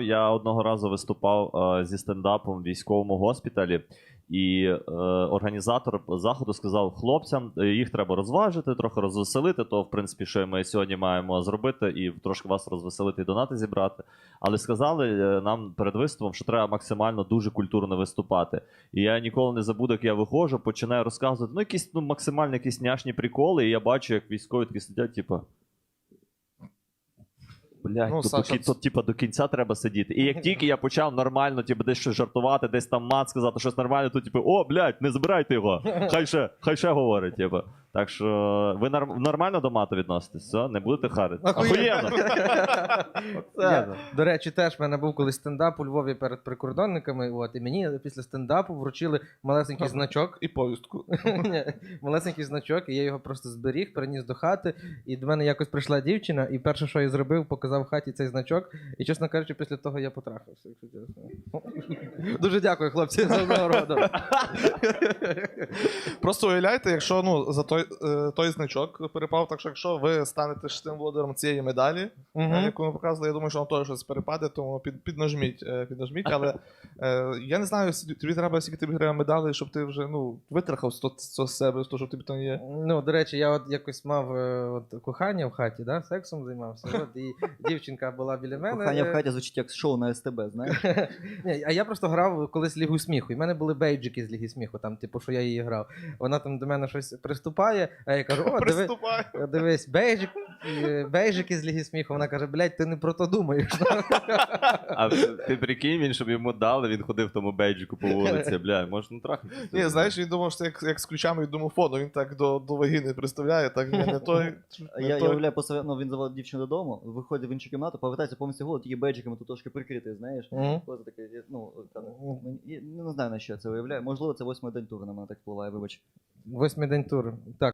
Я одного разу виступав е, зі стендапом в військовому госпіталі, і е, організатор заходу сказав хлопцям, е, їх треба розважити, трохи розвеселити. То, в принципі, що ми сьогодні маємо зробити, і трошки вас розвеселити і донати зібрати. Але сказали е, нам перед виступом, що треба максимально дуже культурно виступати. І я ніколи не забуду, як я виходжу, починаю розказувати ну, якісь ну, максимально якісь няшні приколи, і я бачу, як військові такі сидять, типу. Блядь, Ну, тут, Саша, кі- тут, типу, до кінця треба сидіти. І як тільки я почав нормально, типу, десь щось жартувати, десь там мат сказати щось нормальне, то типу, о, блядь, не збирайте його. Хай ще, хай ще говорить, типу. Так що ви норм- нормально до мату відноситесь, все? Не будете харити? Охуєнно. Я, до речі, теж в мене був колись стендап у Львові перед прикордонниками. От, і мені після стендапу вручили малесенький значок. І повістку. Ні, малесенький значок, і я його просто зберіг, приніс до хати. І до мене якось прийшла дівчина, і перше, що я зробив, показав в хаті цей значок. І, чесно кажучи, після того я потрахався, якщо чесно. Дуже дякую, хлопці, за нагороду. Просто уявляйте, якщо ну, за той, е, той значок перепав, так що якщо ви станете шестим володарем цієї медалі, е, яку ми показували, я думаю, що вам теж щось перепаде, тому під, піднажміть, е, піднажміть. Але е, я не знаю, тобі треба, скільки тобі треба медалей, щоб ти вже ну, витрахав з себе, з того, що тобі там є. Ну, до речі, я от якось мав от, кохання в хаті, да? сексом займався. От, і дівчинка була біля мене. Кохання в хаті звучить як шоу на СТБ, знаєш? Ні, а я просто грав колись Лігу сміху. І в мене були бейджики з Ліги сміху, там, типу, що я її грав. Вона там до мене щось приступає, а я кажу: о, диви, Приступай. дивись, бейджик, Е, бейджики з Ліги сміху. Вона каже, блядь, ти не про то думаєш. А ти прикинь, він, щоб йому дали, він ходив в тому бейджику по вулиці, бля, можна трахнути. Ні, знаєш, він думав, що як, як з ключами від домофону, він так до, до вагіни приставляє, так ні, не той. Не Я, я уявляю, просто ну, він заводить дівчину додому, виходить в іншу кімнату, повертається повністю голод, тільки бейджиками тут трошки прикритий, знаєш. Мгм. Просто таке, ну, там, я не знаю на що я це уявляю. Можливо, це восьмий день туру на мене так впливає, вибач. Восьмий день тур.